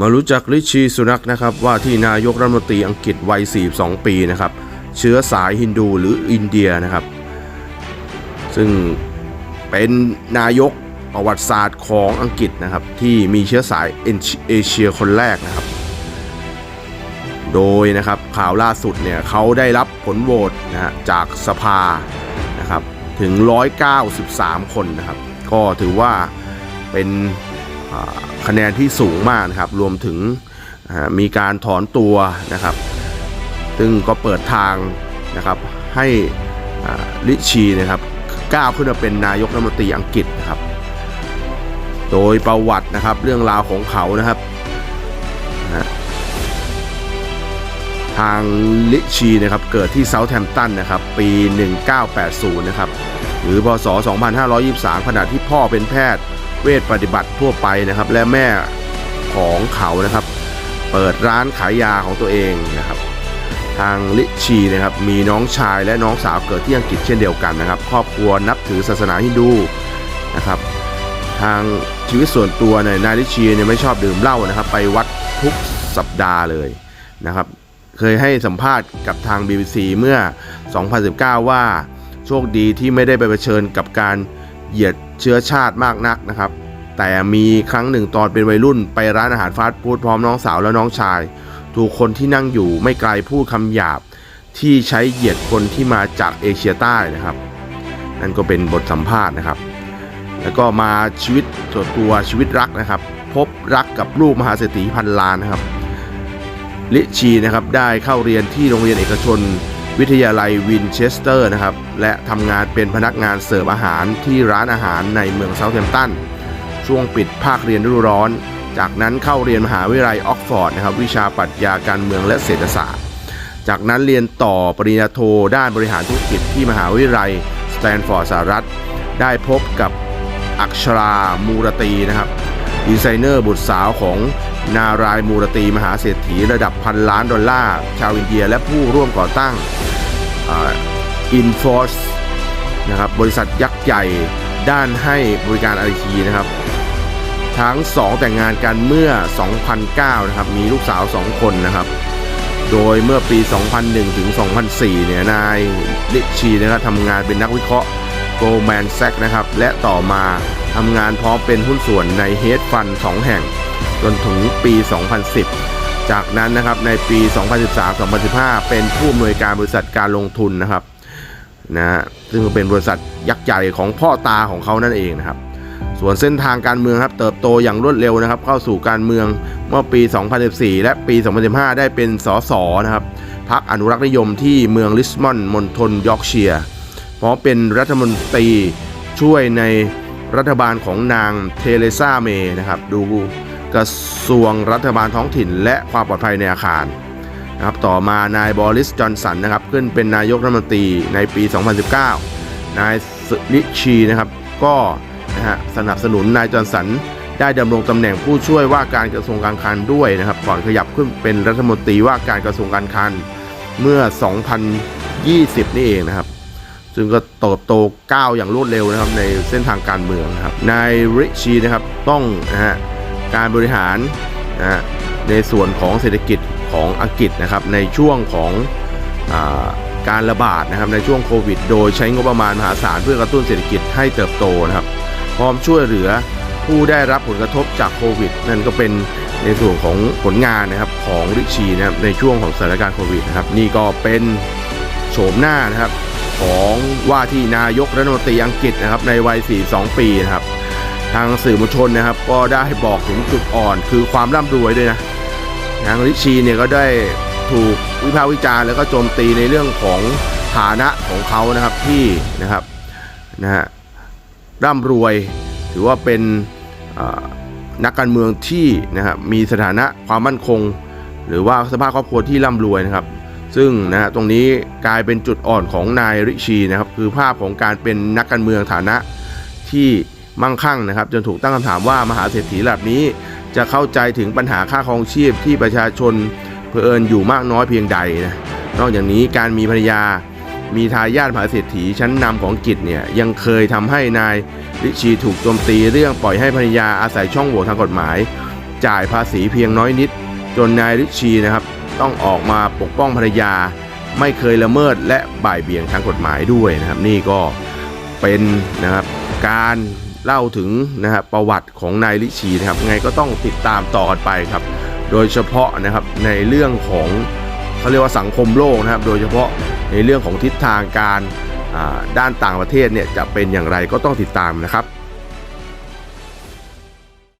มารู้จักริชีสุนักนะครับว่าที่นายกรัฐมนตรีอังกฤษวัย 42 ปีนะครับ เชื้อสายฮินดูหรืออินเดียนะครับ ซึ่งเป็นนายกประวัติศาสตร์ของอังกฤษนะครับ ที่มีเชื้อสายเอเชียคนแรกนะครับ โดยนะครับข่าวล่าสุดเนี่ยเขาได้รับผลโหวตนะฮะจากสภานะครับถึง 193 คนนะครับ ก็ถือว่าเป็น คะแนนที่สูงมากนะครับ รวมถึงมีการถอนตัวนะครับ ซึ่งก็เปิดทางนะครับให้ลิชีนะครับก้าวขึ้นมาเป็นนายกรัฐมนตรีอังกฤษนะครับ โดยประวัตินะครับเรื่องราวของเขานะครับ ทางลิชีนะครับเกิดที่เซาท์แฮมป์ตันนะครับปี 1980 นะครับ หรือพศ 2523 ขณะที่พ่อเป็นแพทย์ เวชปฏิบัติทั่วไปนะครับ และแม่ของเขานะครับ เปิดร้านขายยาของตัวเองนะครับ ทางลิชีนะครับมีน้องชายและน้องสาวเกิดที่อังกฤษเช่นเดียวกันนะครับ ครอบครัวนับถือศาสนาฮินดูนะครับ ทางชีวิตส่วนตัวเนี่ยนายลิชีเนี่ยไม่ชอบดื่มเหล้านะครับ ไปวัดทุกสัปดาห์เลยนะครับ เคยให้สัมภาษณ์กับทาง BBC เมื่อ 2019 ว่าโชคดีที่ไม่ได้ไปเผชิญกับการเหยียดเชื้อชาติมากนักนะครับ แต่มีครั้งหนึ่งตอนเป็นวัยรุ่นไปร้านอาหารฟาสต์ฟู้ดพร้อมน้องสาวและน้องชาย ถูกคนที่นั่งอยู่ไม่ไกลพูดคำหยาบ ที่ใช้เหยียดคนที่มาจากเอเชียใต้นะครับนั่นก็เป็นบทสัมภาษณ์นะครับ แล้วก็มาชีวิตส่วนตัวชีวิตรักนะครับ พบรักกับลูกมหาเศรษฐีพันล้านนะครับลิชีนะครับได้เข้าเรียนที่โรงเรียนเอกชน วิทยาลัยวินเชสเตอร์นะครับและทำงานเป็นพนักงานเสิร์ฟอาหารที่ร้านอาหารในเมืองเซาท์แฮมป์ตัน ช่วงปิดภาคเรียนฤดูร้อน จากนั้นเข้าเรียนมหาวิทยาลัยออกฟอร์ดนะครับวิชาปรัชญาการเมืองและเศรษฐศาสตร์ จากนั้นเรียนต่อปริญญาโทด้านบริหารธุรกิจที่มหาวิทยาลัยสแตนฟอร์ดสหรัฐ ได้พบกับอักชรามูรตีนะครับดีไซเนอร์บุตรสาวของนารายมูรตีมหาเศรษฐีระดับพันล้านดอลลาร์ชาวอินเดียและผู้ร่วมก่อตั้งอินฟอร์สนะครับบริษัทยักษ์ใหญ่ ด้านให้บริการไอทีนะครับ ทั้งสองแต่งงานกันเมื่อ 2009 นะครับ มีลูกสาว 2 คนนะครับ โดยเมื่อปี 2001 ถึง 2004 เนี่ย นายลิชีนะครับทำงานเป็นนักวิเคราะห์ Goldman Sachs นะครับ และต่อมาทำงานพร้อมเป็นหุ้นส่วนในเฮดฟันสองแห่ง จนถึงปี 2010 จากนั้นนะครับในปี 2013-2015 เป็นผู้อำนวยการบริษัทการลงทุนนะครับ นะฮะซึ่งเป็นบริษัทยักษ์ใหญ่ของพ่อตาของเขานั่นเองนะครับ ส่วนเส้นทางการเมืองครับเติบโตอย่างรวดเร็วนะครับ เข้าสู่การเมืองเมื่อปี 2014 และปี 2015 ได้เป็นสสนะครับพรรคอนุรักษ์นิยมที่เมืองลิสมอนด์มณฑลยอร์กเชียร์เพราะเป็นรัฐมนตรีช่วยในรัฐบาลของนางเทเรซาเมย์นะครับดูกระทรวงรัฐบาลท้องถิ่นและความปลอดภัยในอาคาร นะครับต่อมานายบอริสจอนสันนะครับขึ้นเป็นนายกรัฐมนตรีในปี 2019 นายสลิชีนะครับก็นะฮะสนับสนุนนายจอนสันได้ดำรงตำแหน่งผู้ช่วยว่าการกระทรวงการคลังด้วยนะครับก่อนขยับขึ้นเป็นรัฐมนตรีว่าการกระทรวงการคลังเมื่อ 2020 นี่เองนะครับ ซึ่งก็เติบโตก้าวอย่างรวดเร็วนะครับในเส้นทางการเมืองนะครับนายริชีนะครับต้องนะฮะการบริหารนะฮะในส่วนของเศรษฐกิจ ของอังกฤษนะครับในช่วงของอาการระบาดนะครับในช่วงโควิด โดยใช้งบประมาณมหาศาลเพื่อกระตุ้นเศรษฐกิจให้เติบโตนะครับ พร้อมช่วยเหลือผู้ได้รับผลกระทบจากโควิด นั่นก็เป็นในส่วนของผลงานนะครับของริชีนะครับในช่วงของสถานการณ์โควิดนะครับนี่ก็เป็นโฉมหน้านะครับของว่าที่นายกรัฐมนตรีอังกฤษนะครับในวัย 42 ปีนะครับทางสื่อมวลชนนะครับก็ได้บอกถึงจุดอ่อนคือความร่ำรวยด้วยนะ ทางริชีเนี่ยก็ได้ถูกวิพากษ์วิจารณ์แล้วก็โจมตีในเรื่องของฐานะของเขานะครับที่นะครับนะฮะร่ำรวยถือว่าเป็นนักการเมืองที่นะครับมีสถานะความมั่นคง หรือว่าสภาพครอบครัวที่ร่ำรวยนะครับ ซึ่งนะฮะตรงนี้กลายเป็นจุดอ่อนของนายริชีนะครับคือภาพของการเป็นนักการเมืองฐานะที่มั่งคั่งนะครับ จนถูกตั้งคำถามว่ามหาเศรษฐีระดับนี้ จะเข้าใจถึงปัญหาค่าครองชีพที่ประชาชนเผอิญอยู่มากน้อยเพียงใดนะนอกจากนี้การมีภรรยา มีทายาทมหาเศรษฐีชั้นนำของอังกฤษเนี่ยยังเคยทำให้นายริชีถูกโจมตีเรื่องปล่อยให้ภรรยาอาศัยช่องโหว่ทางกฎหมาย จ่ายภาษีเพียงน้อยนิด จนนายริชชีนะครับต้องออกมาปกป้องภรรยา ไม่เคยละเมิดและบ่ายเบี่ยงทางกฎหมายด้วยนะครับ นี่ก็เป็นนะครับการ เล่าถึงนะครับประวัติของนายลิชีนะครับไงก็ต้องติดตามต่อกันไปครับ โดยเฉพาะนะครับในเรื่องของเขาเรียกว่าสังคมโลกนะครับ โดยเฉพาะในเรื่องของทิศทางการด้านต่างประเทศเนี่ยจะเป็นอย่างไรก็ต้องติดตามนะครับ